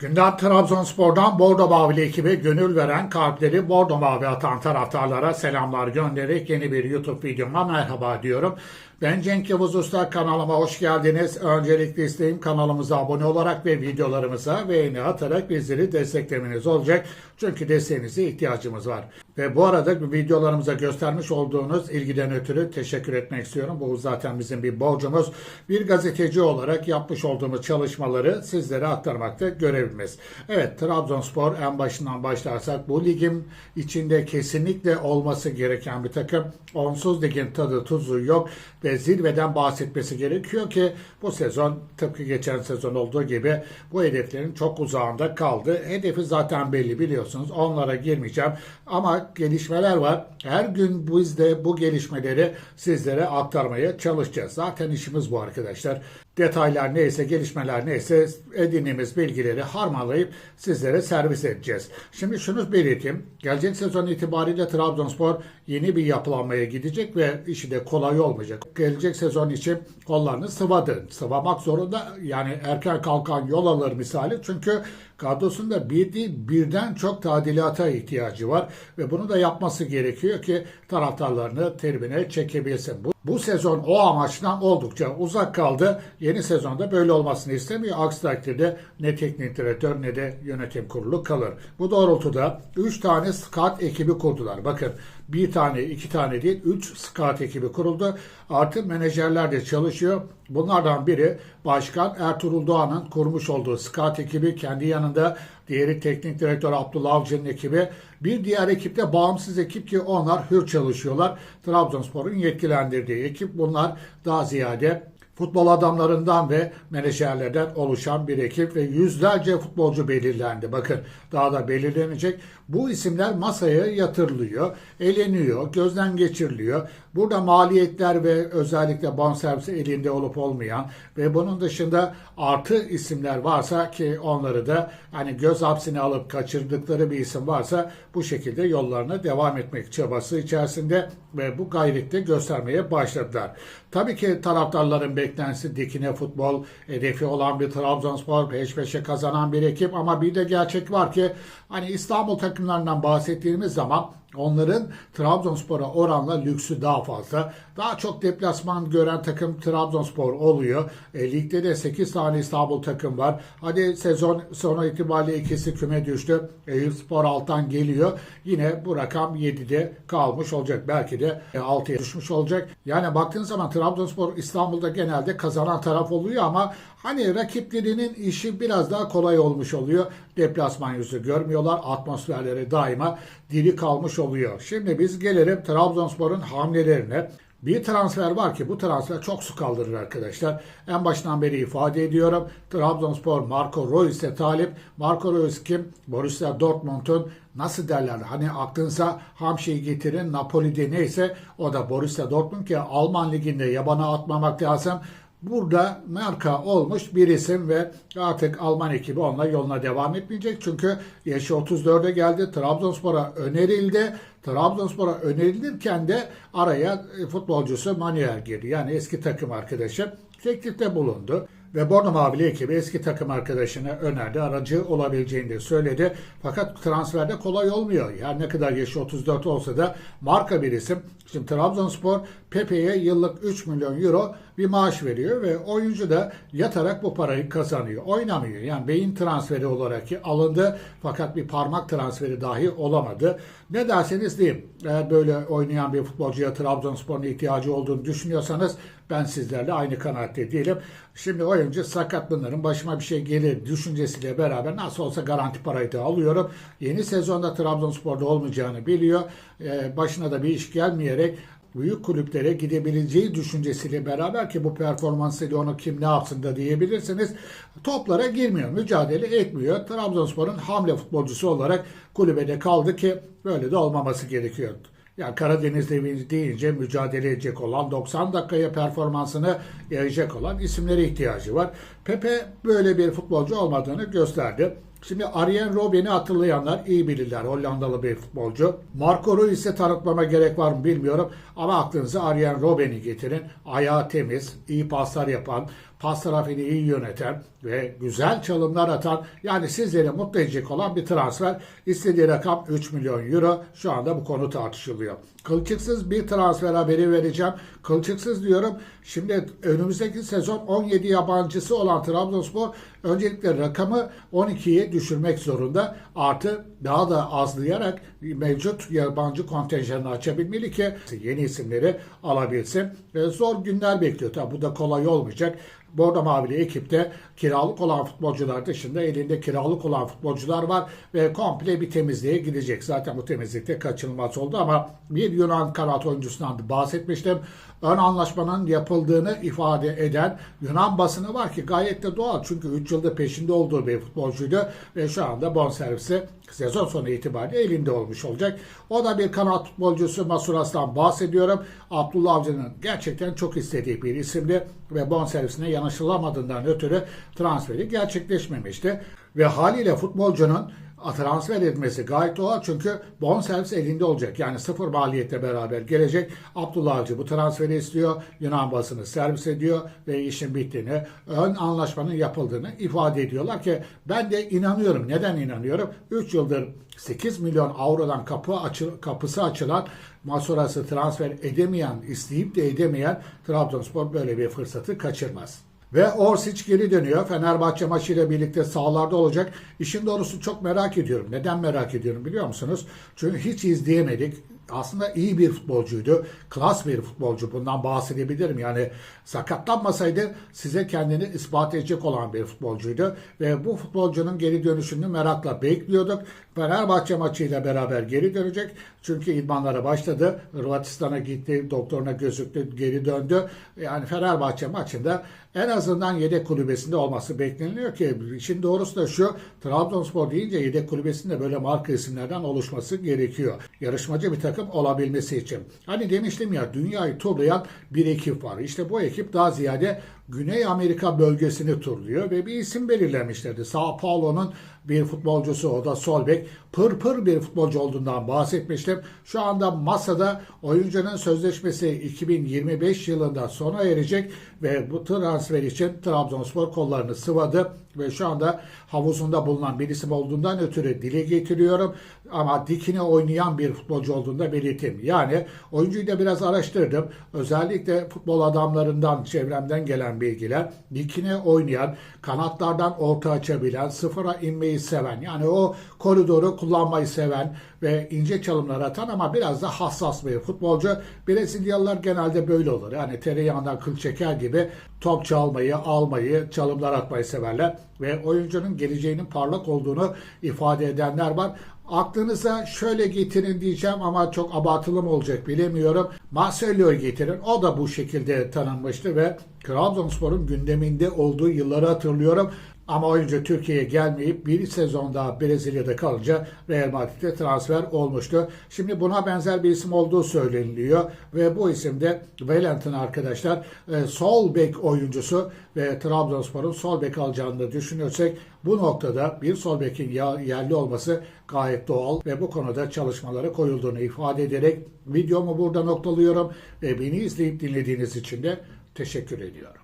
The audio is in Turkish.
Gündem Trabzonspor'dan Bordo Mavili ekibi gönül veren kalpleri Bordo Mavi atan taraftarlara selamlar göndererek yeni bir YouTube videoma merhaba diyorum. Ben Cenk Yavuz Usta kanalıma hoş geldiniz. Öncelikle isteğim kanalımıza abone olarak ve videolarımıza beğeni atarak bizleri desteklemeniz olacak. Çünkü desteğinize ihtiyacımız var. Ve bu arada videolarımıza göstermiş olduğunuz ilgiden ötürü teşekkür etmek istiyorum. Bu zaten bizim bir borcumuz. Bir gazeteci olarak yapmış olduğumuz çalışmaları sizlere aktarmakta görevimiz. Evet Trabzonspor en başından başlarsak bu ligin içinde kesinlikle olması gereken bir takım. Onsuz ligin tadı tuzu yok ve zirveden bahsetmesi gerekiyor ki bu sezon tıpkı geçen sezon olduğu gibi bu hedeflerin çok uzağında kaldı. Hedefi zaten belli biliyorsunuz. Onlara girmeyeceğim ama gelişmeler var. Her gün biz de bu gelişmeleri sizlere aktarmaya çalışacağız. Zaten işimiz bu arkadaşlar. Detaylar neyse, gelişmeler neyse edindiğimiz bilgileri harmanlayıp sizlere servis edeceğiz. Şimdi şunu belirteyim. Gelecek sezon itibariyle Trabzonspor yeni bir yapılanmaya gidecek ve işi de kolay olmayacak. Gelecek sezon için kollarını sıvadı. Sıvamak zorunda yani erken kalkan yol alır misali. Çünkü kadrosunda bir değil birden çok tadilata ihtiyacı var ve bunu da yapması gerekiyor ki taraftarlarını tribüne çekebilsin. Bu, bu sezon o amaçtan oldukça uzak kaldı. Yeni sezonda böyle olmasını istemiyor. Aksi takdirde ne teknik direktör ne de yönetim kurulu kalır. Bu doğrultuda 3 tane scout ekibi kurdular. Bakın bir tane, iki tane değil, üç scout ekibi kuruldu. Artı menajerler de çalışıyor. Bunlardan biri Başkan Ertuğrul Doğan'ın kurmuş olduğu scout ekibi kendi yanında diğeri teknik direktör Abdullah Avcı'nın ekibi. Bir diğer ekip de bağımsız ekip ki onlar hür çalışıyorlar. Trabzonspor'un yetkilendirdiği ekip bunlar daha ziyade futbol adamlarından ve menajerlerden oluşan bir ekip ve yüzlerce futbolcu belirlendi. Bakın daha da belirlenecek. Bu isimler masaya yatırılıyor, eleniyor, gözden geçiriliyor. Burada maliyetler ve özellikle bonservisi elinde olup olmayan ve bunun dışında artı isimler varsa ki onları da hani göz hapsine alıp kaçırdıkları bir isim varsa bu şekilde yollarına devam etmek çabası içerisinde ve bu gayrette göstermeye başladılar. Tabii ki taraftarların beklentisi dikine futbol hedefi olan bir Trabzonspor peş peşe kazanan bir ekip. Ama bir de gerçek var ki hani İstanbul takımlarından bahsettiğimiz zaman Onların Trabzonspor'a oranla lüksü daha fazla. Daha çok deplasman gören takım Trabzonspor oluyor. E, ligde de 8 tane İstanbul takım var. Hadi sezon sonu itibariyle ikisi küme düştü. Eyüp Spor alttan geliyor. Yine bu rakam 7'de kalmış olacak. Belki de 6'ya düşmüş olacak. Yani baktığın zaman Trabzonspor İstanbul'da genelde kazanan taraf oluyor ama hani rakiplerinin işi biraz daha kolay olmuş oluyor. Deplasman yüzü görmüyorlar. Atmosferleri daima diri kalmış oluyor. Şimdi biz gelelim Trabzonspor'un hamlelerine. Bir transfer var ki bu transfer çok su kaldırır arkadaşlar. En baştan beri ifade ediyorum. Trabzonspor Marco Reus'e talip. Marco Reus kim? Borussia Dortmund'un nasıl derler? Hani aklınıza Hamşi'yi getirin Napoli'de neyse o da Borussia Dortmund ki Alman liginde yabana atmamak lazım. Burada marka olmuş bir isim ve artık Alman ekibi onunla yoluna devam etmeyecek. Çünkü yaşı 34'e geldi. Trabzonspor'a önerildi. Trabzonspor'a önerilirken de araya e, futbolcusu Manuel girdi. Yani eski takım arkadaşı teklifte bulundu. Ve Borno Mavili ekibi eski takım arkadaşına önerdi. Aracı olabileceğini de söyledi. Fakat transferde kolay olmuyor. Yani ne kadar yaşı 34 olsa da marka bir isim. Şimdi Trabzonspor Pepe'ye yıllık 3 milyon euro bir maaş veriyor ve oyuncu da yatarak bu parayı kazanıyor. Oynamıyor. Yani beyin transferi olarak alındı fakat bir parmak transferi dahi olamadı. Ne derseniz diyeyim. Eğer böyle oynayan bir futbolcuya Trabzonspor'un ihtiyacı olduğunu düşünüyorsanız ben sizlerle aynı kanaatte değilim. Şimdi oyuncu sakat bunların başıma bir şey gelir düşüncesiyle beraber nasıl olsa garanti parayı da alıyorum. Yeni sezonda Trabzonspor'da olmayacağını biliyor. Ee, başına da bir iş gelmeyerek büyük kulüplere gidebileceği düşüncesiyle beraber ki bu performansıyla onu kim ne yapsın da diyebilirsiniz. Toplara girmiyor, mücadele etmiyor. Trabzonspor'un hamle futbolcusu olarak kulübede kaldı ki böyle de olmaması gerekiyordu. Yani Karadeniz devi deyince mücadele edecek olan 90 dakikaya performansını yayacak olan isimlere ihtiyacı var. Pepe böyle bir futbolcu olmadığını gösterdi. Şimdi Arjen Robben'i hatırlayanlar iyi bilirler. Hollandalı bir futbolcu. Marco Reus'e tanıtmama gerek var mı bilmiyorum. Ama aklınıza Arjen Robben'i getirin. Ayağı temiz, iyi paslar yapan, pas trafiğini iyi yöneten ve güzel çalımlar atan yani sizleri mutlu edecek olan bir transfer. İstediği rakam 3 milyon euro. Şu anda bu konu tartışılıyor. Kılçıksız bir transfer haberi vereceğim. Kılçıksız diyorum. Şimdi önümüzdeki sezon 17 yabancısı olan Trabzonspor öncelikle rakamı 12'ye düşürmek zorunda. Artı daha da azlayarak mevcut yabancı kontenjanını açabilmeli ki yeni isimleri alabilsin. E, zor günler bekliyor. Tabi bu da kolay olmayacak. Bordo Mavili ekipte kiralık olan futbolcular dışında elinde kiralık olan futbolcular var ve komple bir temizliğe gidecek. Zaten bu temizlikte kaçınılmaz oldu ama bir Yunan kanat oyuncusundan da bahsetmiştim. Ön anlaşmanın yapıldığını ifade eden Yunan basını var ki gayet de doğal. Çünkü 3 yıldır peşinde olduğu bir futbolcuydu ve şu anda bonservisi sezon sonu itibariyle elinde olmuş olacak. O da bir kanat futbolcusu Masuras'tan bahsediyorum. Abdullah Avcı'nın gerçekten çok istediği bir isimdi ve bonservisine yanaşılamadığından ötürü transferi gerçekleşmemişti. Ve haliyle futbolcunun transfer etmesi gayet doğal çünkü bonservis elinde olacak. Yani sıfır maliyetle beraber gelecek. Abdullah Avcı bu transferi istiyor. Yunan basını servis ediyor ve işin bittiğini, ön anlaşmanın yapıldığını ifade ediyorlar ki ben de inanıyorum. Neden inanıyorum? 3 yıldır 8 milyon avrodan kapı açı, kapısı açılan Masuras'ı transfer edemeyen, isteyip de edemeyen Trabzonspor böyle bir fırsatı kaçırmaz. Ve Orsic geri dönüyor. Fenerbahçe maçıyla birlikte sahalarda olacak. İşin doğrusu çok merak ediyorum. Neden merak ediyorum biliyor musunuz? Çünkü hiç izleyemedik. Aslında iyi bir futbolcuydu. Klas bir futbolcu. Bundan bahsedebilirim. Yani sakatlanmasaydı size kendini ispat edecek olan bir futbolcuydu. Ve bu futbolcunun geri dönüşünü merakla bekliyorduk. Fenerbahçe maçıyla beraber geri dönecek. Çünkü idmanlara başladı. Hırvatistan'a gitti, doktoruna gözüktü, geri döndü. Yani Fenerbahçe maçında en azından yedek kulübesinde olması bekleniyor ki işin doğrusu da şu Trabzonspor deyince yedek kulübesinde böyle marka isimlerden oluşması gerekiyor. Yarışmacı bir takım olabilmesi için. Hani demiştim ya dünyayı turlayan bir ekip var. İşte bu ekip daha ziyade Güney Amerika bölgesini turluyor ve bir isim belirlemişlerdi. Sao Paulo'nun bir futbolcusu o da Solbek. Pır pır bir futbolcu olduğundan bahsetmiştim. Şu anda masada oyuncunun sözleşmesi 2025 yılında sona erecek ve bu transfer için Trabzonspor kollarını sıvadı ve şu anda havuzunda bulunan bir isim olduğundan ötürü dile getiriyorum. Ama dikine oynayan bir futbolcu olduğunda belirteyim. Yani oyuncuyu da biraz araştırdım. Özellikle futbol adamlarından, çevremden gelen bilgiler. Dikine oynayan, kanatlardan orta açabilen, sıfıra inmeyi seven. Yani o koridoru kullanmayı seven ve ince çalımlar atan ama biraz da hassas bir futbolcu. Brezilyalılar genelde böyle olur. Yani tereyağından kıl çeker gibi top çalmayı, almayı, çalımlar atmayı severler. Ve oyuncunun geleceğinin parlak olduğunu ifade edenler var. Aklınıza şöyle getirin diyeceğim ama çok abartılı mı olacak bilemiyorum. Marcelo'yu getirin. O da bu şekilde tanınmıştı ve Trabzonspor'un gündeminde olduğu yılları hatırlıyorum. Ama oyuncu Türkiye'ye gelmeyip bir sezon daha Brezilya'da kalınca Real Madrid'e transfer olmuştu. Şimdi buna benzer bir isim olduğu söyleniliyor ve bu isim de Valentin arkadaşlar e, sol bek oyuncusu ve Trabzonspor'un sol bek alacağını düşünürsek bu noktada bir sol yerli olması gayet doğal ve bu konuda çalışmalara koyulduğunu ifade ederek videomu burada noktalıyorum ve beni izleyip dinlediğiniz için de teşekkür ediyorum.